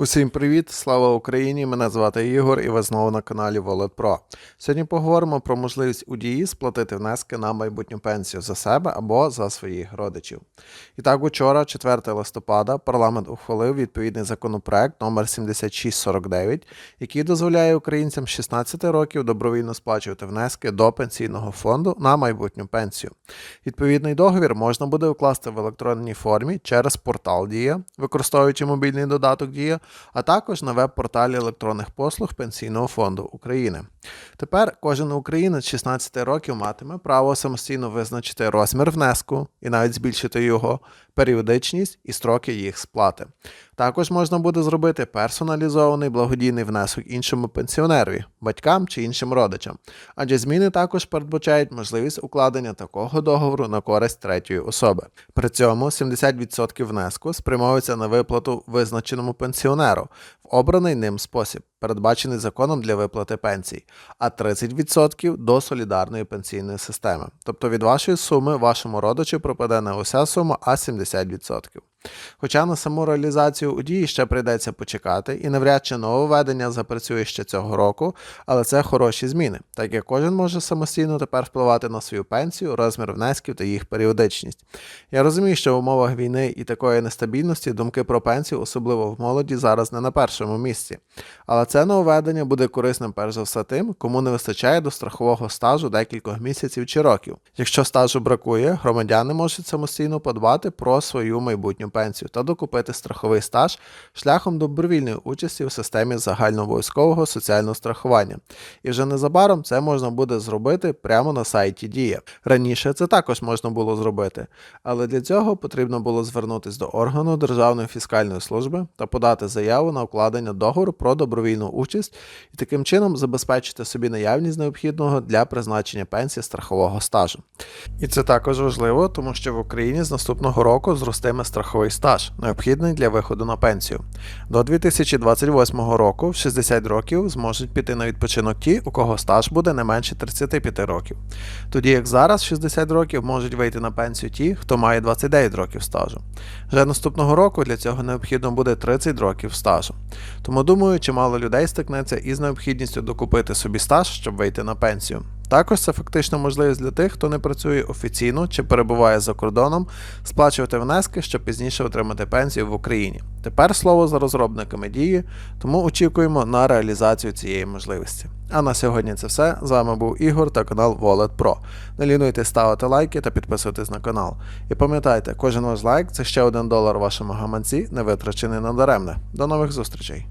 Усім привіт! Слава Україні! Мене звати Ігор і ви знову на каналі Wallet. Сьогодні поговоримо про можливість у дії сплатити внески на майбутню пенсію за себе або за своїх родичів. І так, учора, 4 листопада, парламент ухвалив відповідний законопроект номер 7649, який дозволяє українцям 16 років добровільно сплачувати внески до пенсійного фонду на майбутню пенсію. Відповідний договір можна буде укласти в електронній формі через портал Дія, використовуючи мобільний додаток Дія, а також на веб-порталі електронних послуг Пенсійного фонду України. Тепер кожен українець 16 років матиме право самостійно визначити розмір внеску і навіть збільшити його, періодичність і строки їх сплати. Також можна буде зробити персоналізований благодійний внесок іншому пенсіонерові, батькам чи іншим родичам, адже зміни також передбачають можливість укладення такого договору на користь третьої особи. При цьому 70% внеску спрямовується на виплату визначеному пенсіонеру в обраний ним спосіб, передбачений законом для виплати пенсій, а 30% до солідарної пенсійної системи. Тобто від вашої суми вашому родичу пропаде не уся сума, а 70%. 50%. Хоча на саму реалізацію у дії ще прийдеться почекати, і навряд чи нововведення запрацює ще цього року, але це хороші зміни, так як кожен може самостійно тепер впливати на свою пенсію, розмір внесків та їх періодичність. Я розумію, що в умовах війни і такої нестабільності думки про пенсію, особливо в молоді, зараз не на першому місці. Але це нововведення буде корисним перш за все тим, кому не вистачає до страхового стажу декількох місяців чи років. Якщо стажу бракує, громадяни можуть самостійно подбати про свою майбутню пенсію та докупити страховий стаж шляхом добровільної участі у системі загальнообов'язкового соціального страхування. І вже незабаром це можна буде зробити прямо на сайті Дія. Раніше це також можна було зробити, але для цього потрібно було звернутися до органу Державної фіскальної служби та подати заяву на укладення договору про добровільну участь і таким чином забезпечити собі наявність необхідного для призначення пенсії страхового стажу. І це також важливо, тому що в Україні з наступного року зростиме страховий стаж, необхідний для виходу на пенсію. До 2028 року в 60 років зможуть піти на відпочинок ті, у кого стаж буде не менше 35 років. Тоді як зараз в 60 років можуть вийти на пенсію ті, хто має 29 років стажу. Вже наступного року для цього необхідно буде 30 років стажу. Тому думаю, чимало людей стикнеться із необхідністю докупити собі стаж, щоб вийти на пенсію. Також це фактично можливість для тих, хто не працює офіційно чи перебуває за кордоном, сплачувати внески, щоб пізніше отримати пенсію в Україні. Тепер слово за розробниками дії, тому очікуємо на реалізацію цієї можливості. А на сьогодні це все. З вами був Ігор та канал Wallet Pro. Не лінуйтесь ставити лайки та підписуйтесь на канал. І пам'ятайте, кожен ваш лайк це ще один долар вашому гаманці, не витрачений надаремне. До нових зустрічей!